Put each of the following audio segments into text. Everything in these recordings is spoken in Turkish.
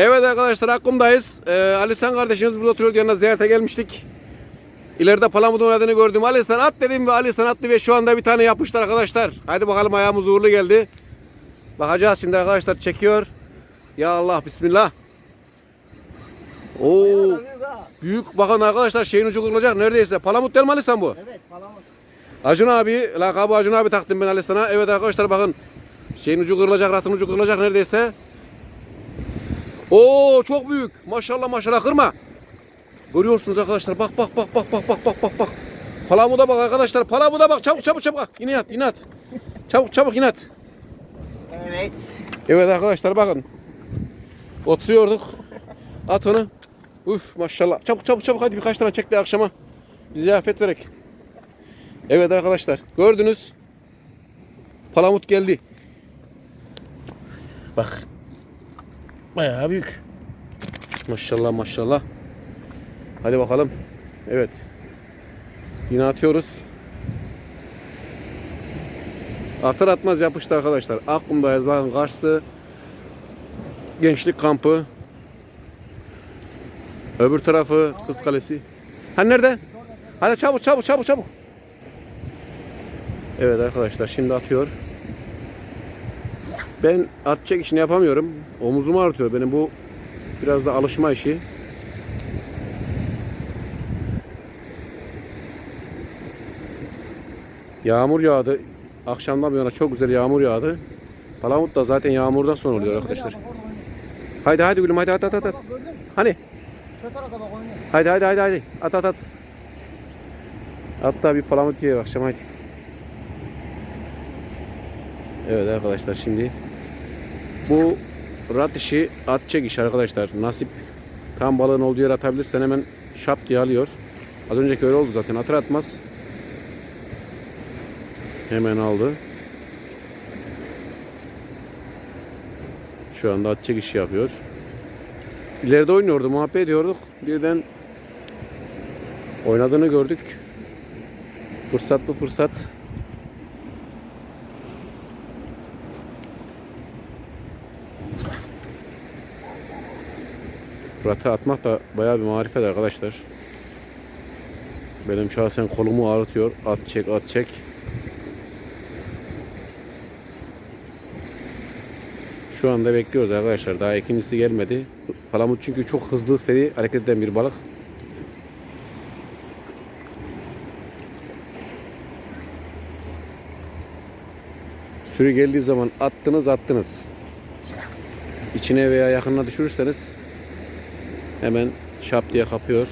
Evet arkadaşlar Akkum'dayız. Ee, Ali San kardeşimiz burada oturuyor. Yanına ziyarete gelmiştik. İleride palamudun adını gördüm. Ali San at dedim ve Ali San attı ve şu anda bir tane yapıştı arkadaşlar. Hadi bakalım ayağımız uğurlu geldi. Bakacağız şimdi arkadaşlar çekiyor. Ya Allah bismillah. Oo büyük bakın arkadaşlar şeyin ucu kırılacak neredeyse. Palamut değil mi Ali San bu? Evet palamut. Acun abi, lakabı Acun abi taktım ben Ali sana. Evet arkadaşlar bakın. Şeyin ucu kırılacak, ratın ucu kırılacak neredeyse. Oo çok büyük. Maşallah maşallah kırma. Görüyorsunuz arkadaşlar. Bak bak bak bak bak bak bak bak bak. Palamuda bak arkadaşlar. Palamuda bak. Çabuk çabuk çabuk. Yine at, yine at. Çabuk çabuk yine at. Evet. Evet arkadaşlar bakın. Oturuyorduk. At onu. Uf maşallah. Çabuk çabuk çabuk hadi birkaç tane çek de akşama. Bir ziyafet verek. Evet arkadaşlar gördünüz. Palamut geldi. Bak. Bayağı büyük. Maşallah maşallah. Hadi bakalım. Evet. Yine atıyoruz. Atar atmaz yapıştı arkadaşlar. Aklımdayız bakın karşısı gençlik kampı. Öbür tarafı Kız Kalesi. Ha nerede? Hadi çabuk çabuk çabuk çabuk. Evet arkadaşlar şimdi atıyor. Ben atacak işini yapamıyorum. Omuzumu artıyor benim bu biraz da alışma işi. Yağmur yağdı. Akşamdan bir yana çok güzel yağmur yağdı. Palamut da zaten yağmurdan sonra oluyor arkadaşlar. Haydi haydi gülüm haydi at at at. at. Hani? Haydi haydi haydi haydi. At at at. At da bir palamut yiyelim akşam haydi. Evet arkadaşlar şimdi bu rat işi atacak iş arkadaşlar. Nasip tam balığın olduğu yere atabilirsen hemen şap diye alıyor. Az önceki öyle oldu zaten. Atır atmaz. Hemen aldı. Şu anda atacak işi yapıyor. İleride oynuyordu, muhabbet ediyorduk. Birden oynadığını gördük. Fırsat bu fırsat. Rata atmak da bayağı bir marifet arkadaşlar. Benim şahsen kolumu ağrıtıyor. At çek, at çek. Şu anda bekliyoruz arkadaşlar. Daha ikincisi gelmedi. Palamut çünkü çok hızlı seri hareket eden bir balık. Sürü geldiği zaman attınız attınız. İçine veya yakınına düşürürseniz hemen şap diye kapıyor.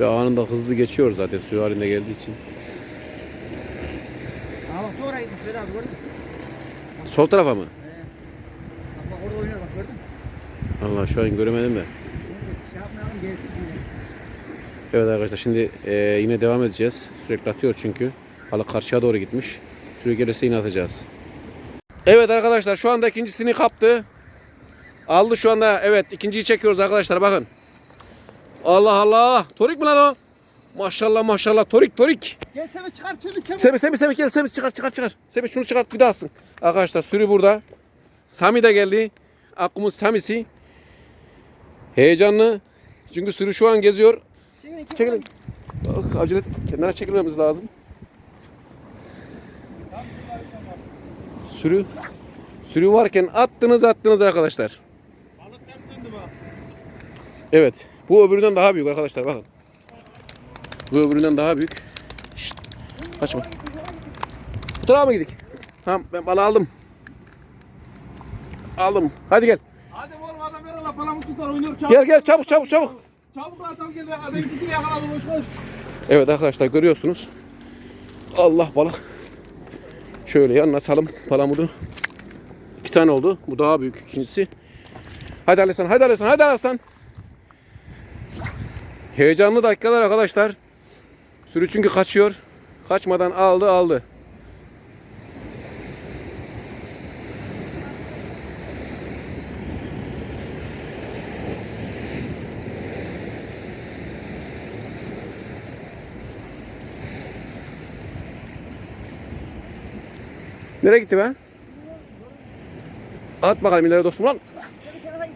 Ve anında hızlı geçiyor zaten sürü halinde geldiği için. Sol tarafa mı? Allah şu an göremedim de. Şey. Evet arkadaşlar şimdi e, yine devam edeceğiz. Sürekli atıyor çünkü. Balık karşıya doğru gitmiş. Sürü gelirse yine atacağız. Evet arkadaşlar şu anda ikincisini kaptı. Aldı şu anda. Evet ikinciyi çekiyoruz arkadaşlar bakın. Allah Allah. Torik mi lan o? Maşallah maşallah. Torik torik. Gel Semih çıkar Semih Semih. Semih Semih Semih gel Semih çıkar çıkar çıkar. Semih şunu çıkart bir daha alsın. Arkadaşlar sürü burada. Sami de geldi. Aklımız Sami'si. Heyecanlı. Çünkü sürü şu an geziyor. Çekilin Çekilin. Bak, acele et. Kenara çekilmemiz lazım. Sürü sürü varken attınız attınız arkadaşlar. Balık ters döndü bak. Evet. Bu öbüründen daha büyük arkadaşlar bakın. Bu öbüründen daha büyük. Şşt. Kaçma. Bu tarafa mı gidik? Tamam ben balığı aldım. Aldım. Hadi gel. Hadi oğlum adam ver Allah palamut tutar oynuyor çabuk. Gel gel çabuk çabuk çabuk. Çabuk adam gel adam ikisini yakaladı boş koş. Evet arkadaşlar görüyorsunuz. Allah balık. Şöyle yanına salım palamudu. İki tane oldu. Bu daha büyük ikincisi. Hadi Alessan, hadi Alessan, hadi Alessan. Heyecanlı dakikalar arkadaşlar. Sürü çünkü kaçıyor. Kaçmadan aldı aldı. Nereye gitti be? At bakalım ileri dostum lan.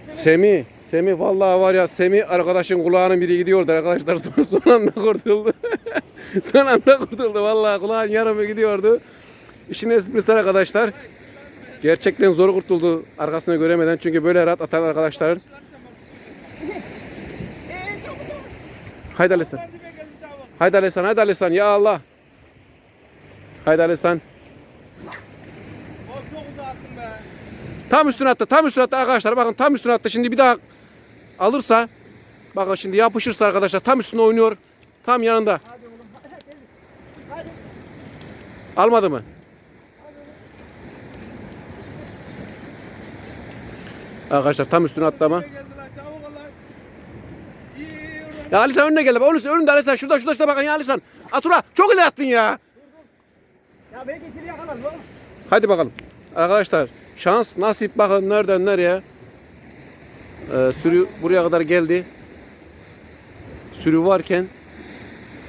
Semi. Semi vallahi var ya Semi arkadaşın kulağının biri gidiyordu arkadaşlar son, son anda kurtuldu. son anda kurtuldu vallahi kulağın yarımı gidiyordu. İşin esprisi arkadaşlar. Gerçekten zor kurtuldu arkasını göremeden çünkü böyle rahat atan arkadaşlar. Haydi çabuk. Haydi Alistan, haydi Alistan ya Allah. Haydi Alistan. Oğlum çok uzattın be. Tam üstüne attı, tam üstüne attı arkadaşlar. Bakın tam üstüne attı. Şimdi bir daha alırsa, bakın şimdi yapışırsa arkadaşlar tam üstüne oynuyor. Tam yanında. Almadı mı? Arkadaşlar tam üstüne attı ama. Ya Alisan önüne geldi. Önünde, önünde Alisan. Şurada şurada şurada bakın ya Alisan. Atura çok ileri attın ya. Ya belki ikili yakalarız oğlum. Hadi bakalım. Arkadaşlar şans nasip bakın nereden nereye. Ee, sürü buraya kadar geldi. Sürü varken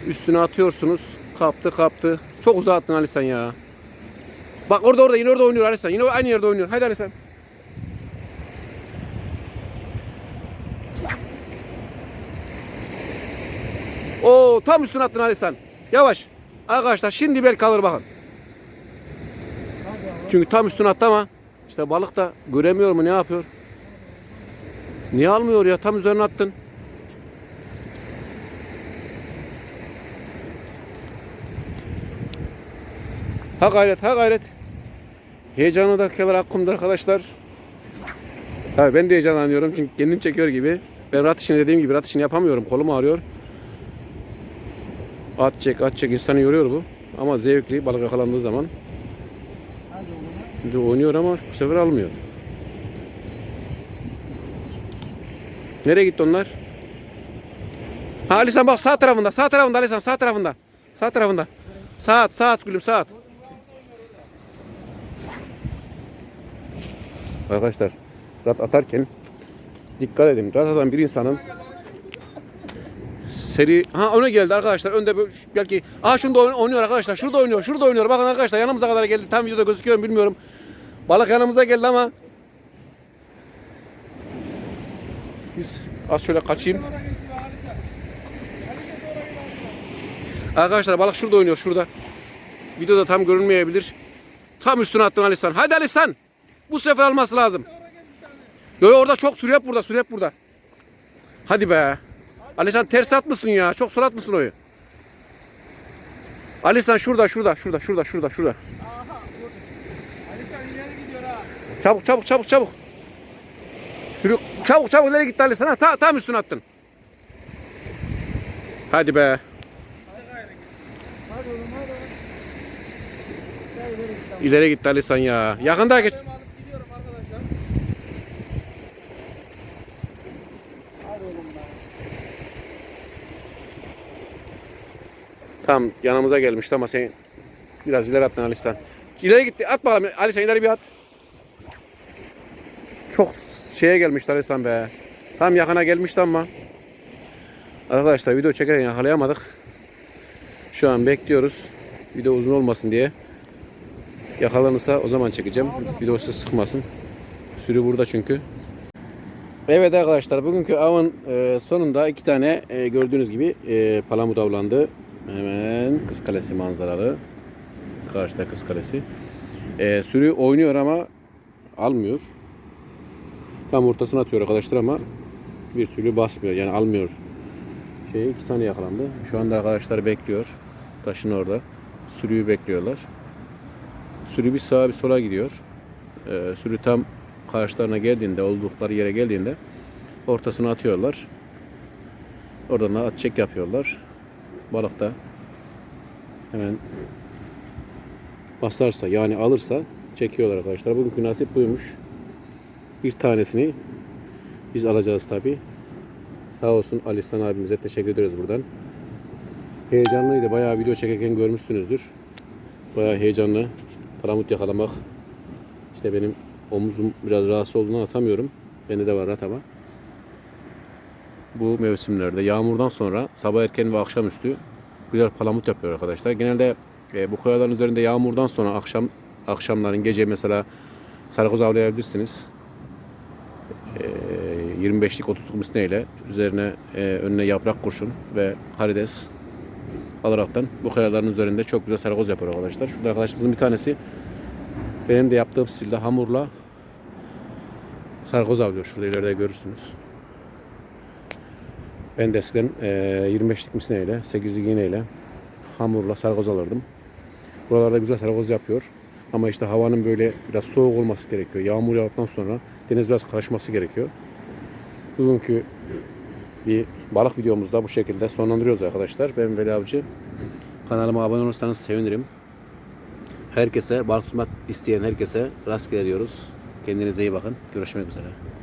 üstüne atıyorsunuz. Kaptı kaptı. Çok uzağa attın Ali sen ya. Bak orada orada yine orada oynuyor Ali sen. Yine aynı yerde oynuyor. Hadi Ali sen. Oo tam üstüne attın Ali sen. Yavaş. Arkadaşlar şimdi belki kalır bakın. Çünkü tam üstüne attı ama işte balık da göremiyor mu ne yapıyor? Niye almıyor ya? Tam üzerine attın. Ha gayret, ha gayret. Heyecanı da kemer aklımda arkadaşlar. Tabii ben de heyecanlanıyorum çünkü kendim çekiyor gibi. Ben rat işini dediğim gibi rat işini yapamıyorum. Kolum ağrıyor. At çek, at çek insanı yoruyor bu. Ama zevkli balık yakalandığı zaman. Şimdi oynuyor ama bu sefer almıyor. Nereye gitti onlar? Ha Alisan bak sağ tarafında, sağ tarafında Alisan, sağ tarafında. Sağ tarafında. Saat, saat gülüm saat. Arkadaşlar, rat atarken dikkat edin. Rat atan bir insanın seri ha öne geldi arkadaşlar. Önde böyle belki aa şunda oyn- oynuyor arkadaşlar. Şurada oynuyor. Şurada oynuyor. Bakın arkadaşlar yanımıza kadar geldi. Tam videoda gözüküyor mu bilmiyorum. Balık yanımıza geldi ama biz az şöyle kaçayım. Arkadaşlar balık şurada oynuyor şurada. Videoda tam görünmeyebilir. Tam üstüne attın Alisan. Hadi Alisan. Bu sefer alması lazım. Yo orada çok sürü hep burada sürü hep burada. Hadi be. Alisan ters atmışsın ya. Çok sol atmışsın oyu. Alisan şurada şurada şurada şurada şurada şurada. Halistan ileri gidiyor ha. Çabuk çabuk çabuk çabuk. Sürü çabuk çabuk nereye gitti Alisan? Ha, ta, tam üstüne attın. Hadi be. İleri git. İleri gitti Alisan ya. Yakında git. Ben alıp gidiyorum arkadaşlar. Hadi oğlum be. Tam yanımıza gelmişti ama sen biraz ileri attın Alistan. İleri gitti. At bakalım. Alistan ileri bir at. Çok şeye gelmişti Alistan be. Tam yakına gelmişti ama. Arkadaşlar video çekerken yakalayamadık. Şu an bekliyoruz. Video uzun olmasın diye. Yakalanırsa o zaman çekeceğim. Video sizi sıkmasın. Sürü burada çünkü. Evet arkadaşlar bugünkü avın e, sonunda iki tane e, gördüğünüz gibi e, palamut avlandı. Hemen Kız Kalesi manzaralı. Karşıda Kız Kalesi. E, sürü oynuyor ama almıyor. Tam ortasına atıyor arkadaşlar ama bir türlü basmıyor. Yani almıyor. Şey iki tane yakalandı. Şu anda arkadaşlar bekliyor. Taşın orada. Sürüyü bekliyorlar. Sürü bir sağa bir sola gidiyor. E, sürü tam karşılarına geldiğinde, oldukları yere geldiğinde ortasına atıyorlar. Oradan da at çek yapıyorlar. Balık da hemen basarsa yani alırsa çekiyorlar arkadaşlar. Bugünkü nasip buymuş. Bir tanesini biz alacağız tabi. Sağ olsun Ali İhsan abimize teşekkür ediyoruz buradan. Heyecanlıydı. Bayağı video çekerken görmüşsünüzdür. Bayağı heyecanlı. Palamut yakalamak. İşte benim omuzum biraz rahatsız olduğundan atamıyorum. Bende de var rat ama. Bu mevsimlerde yağmurdan sonra sabah erken ve akşamüstü güzel palamut yapıyor arkadaşlar. Genelde e, bu kayaların üzerinde yağmurdan sonra akşam akşamların gece mesela sargoz avlayabilirsiniz. Ee, 25'lik 30'luk misneyle üzerine e, önüne yaprak kurşun ve karides alaraktan bu kayaların üzerinde çok güzel sargoz yapıyor arkadaşlar. Şurada arkadaşımızın bir tanesi benim de yaptığım stilde hamurla sargoz avlıyor. Şurada ileride görürsünüz. Ben de eskiden e, 25'lik misneyle, 8'lik iğneyle hamurla sargoz alırdım. Buralarda güzel sargoz yapıyor. Ama işte havanın böyle biraz soğuk olması gerekiyor. Yağmur yağdıktan sonra deniz biraz karışması gerekiyor. Bugünkü bir balık videomuzda bu şekilde sonlandırıyoruz arkadaşlar. Ben Veli Avcı. Kanalıma abone olursanız sevinirim. Herkese balık tutmak isteyen herkese rastgele diyoruz. Kendinize iyi bakın. Görüşmek üzere.